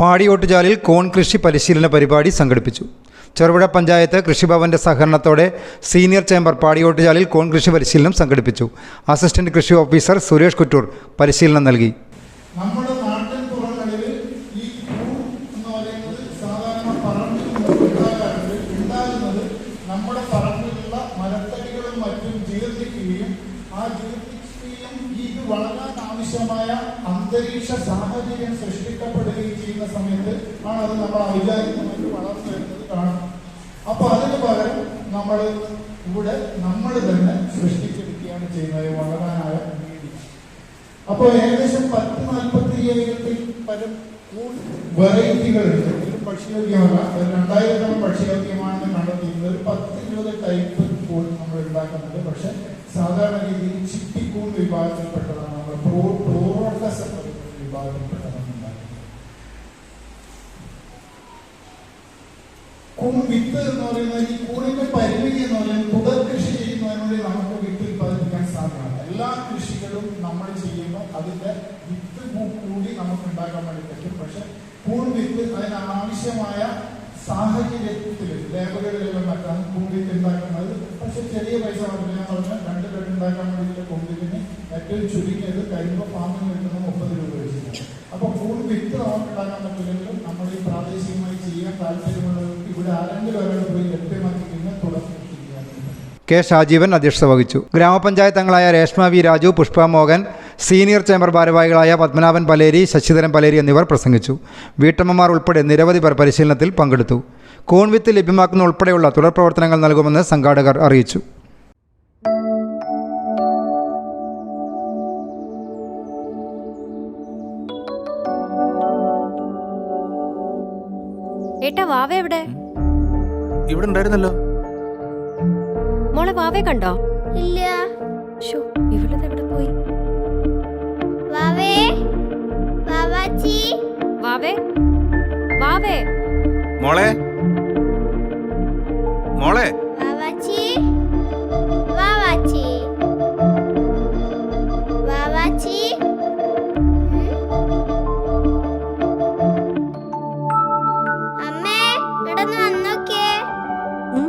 പാടിയോട്ടുചാലിൽ കോൺ കൃഷി പരിശീലന പരിപാടി സംഘടിപ്പിച്ചു. ചെറുപുഴ പഞ്ചായത്ത് കൃഷിഭവന്റെ സഹകരണത്തോടെ സീനിയർ ചേംബർ പാടിയോട്ടുചാലിൽ കോൺ കൃഷി പരിശീലനം സംഘടിപ്പിച്ചു. അസിസ്റ്റന്റ് കൃഷി ഓഫീസർ സുരേഷ് കുറ്റൂർ പരിശീലനം നൽകി. നമ്മുടെ പറമ്പിലുള്ള ആ ഇത് വളരാൻ ആവശ്യമായ അന്തരീക്ഷ സാഹചര്യം സൃഷ്ടിക്കപ്പെടുകയും ചെയ്യുന്ന സമയത്ത് ആണ് അത് നമ്മൾ ഔചാരികമായിട്ട് വളർന്നു വരുന്നത് കാണുന്നത്. അപ്പൊ അതിന് പകരം നമ്മൾ ഇവിടെ നമ്മൾ തന്നെ സൃഷ്ടിച്ചെടുക്കുകയാണ് ചെയ്യുന്നത്. വളരാനായ രീതി അപ്പൊ ഏകദേശം പത്ത് നാൽപ്പത്തി അയ്യായിരത്തിൽ പല വെറൈറ്റികളുണ്ട് ഇത് ഭക്ഷ്യയോഗ്യമല്ല അത് രണ്ടായിരത്തോളം ഭക്ഷ്യയോഗ്യമാണെന്ന് കണ്ടെത്തിയിരുന്നത് ഒരു പത്ത് ഇരുപത് ടൈപ്പ് കൂൺ നമ്മൾ ഉണ്ടാക്കുന്നുണ്ട്. പക്ഷെ സാധാരണ രീതിയിൽ ചിട്ടിക്കൂൺ വിഭാഗത്തിൽപ്പെട്ടതാണ് നമ്മൾ പ്രോ എന്ന വിഭാഗത്തിൽപ്പെട്ടതാണ് ഉണ്ടാക്കുന്നത്. കൂൺ വിത്ത് എന്ന് പറയുന്നത് ഈ കൂണിന്റെ പരിമിതി എന്ന് പറയുന്നത് തുടർ കൃഷി ചെയ്യുന്നതിനോട് നമുക്ക് വിത്ത് ഉൽപ്പാദിപ്പിക്കാൻ സാധ്യമാണ് എല്ലാ കൃഷികളും നമ്മൾ ചെയ്യുമ്പോൾ അതിന്റെ വിത്ത് കൂടി നമുക്ക് ഉണ്ടാക്കാൻ വേണ്ടി പറ്റും. പക്ഷെ കൂൺ വിത്ത് അതിന് ആവശ്യമായ സാഹചര്യത്തിൽ ലേബറുകളിലെല്ലാം മറ്റാണ് കോൺക്രീറ്റ് ഉണ്ടാക്കുന്നത്. പക്ഷെ ചെറിയ പൈസ മാത്രമേ ഞാൻ പറഞ്ഞാൽ രണ്ട് ബെഡ് ഉണ്ടാക്കാൻ വേണ്ടിയിട്ട് കോൺക്രീറ്റിന് ഏറ്റവും ചുരുങ്ങിയത് കഴിയുമ്പോൾ ഫാമിന് കിട്ടുന്ന മുപ്പത് രൂപ വെച്ചിട്ടുണ്ട് അപ്പോൾ ഫുൾ വിത്ത് നമുക്ക് ഉണ്ടാക്കാൻ പറ്റില്ലെങ്കിലും നമ്മൾ ഈ പ്രാദേശികമായി ചെയ്യാൻ താല്പര്യമുള്ളവർക്ക് ഇവിടെ ആരെങ്കിലും ഒരാൾ പോയി ലഭ്യമാക്കി തുടക്കം കെ ഷാജീവൻ അധ്യക്ഷത വഹിച്ചു. ഗ്രാമപഞ്ചായത്ത് അംഗങ്ങളായ Reshma V Raju Pushpa Mohan senior chamber ഭാരവാഹികളായ പത്മനാഭൻ പലേരി ശശിധരൻ പലേരി എന്നിവർ പ്രസംഗിച്ചു. വീട്ടമ്മമാർ ഉൾപ്പെടെ നിരവധി പേർ പരിശീലനത്തിൽ പങ്കെടുത്തു. കോൺവിത്ത് ലഭ്യമാക്കുന്ന ഉൾപ്പെടെയുള്ള തുടർ പ്രവർത്തനങ്ങൾ നൽകുമെന്ന് സംഘാടകർ അറിയിച്ചു. ഏട്ടാ വാവ എവിടെ? ഇവിടെ ഉണ്ടായിരുന്നല്ലോ. മോളെ വാവേ കണ്ടോ? ഇല്ല. വാവേ? വാവേ? മോളെ? മോളെ? വാവാച്ചി? വാവാച്ചി? വാവാച്ചി? അമ്മേ ഇടന്ന് വന്നോക്കേ ഉം?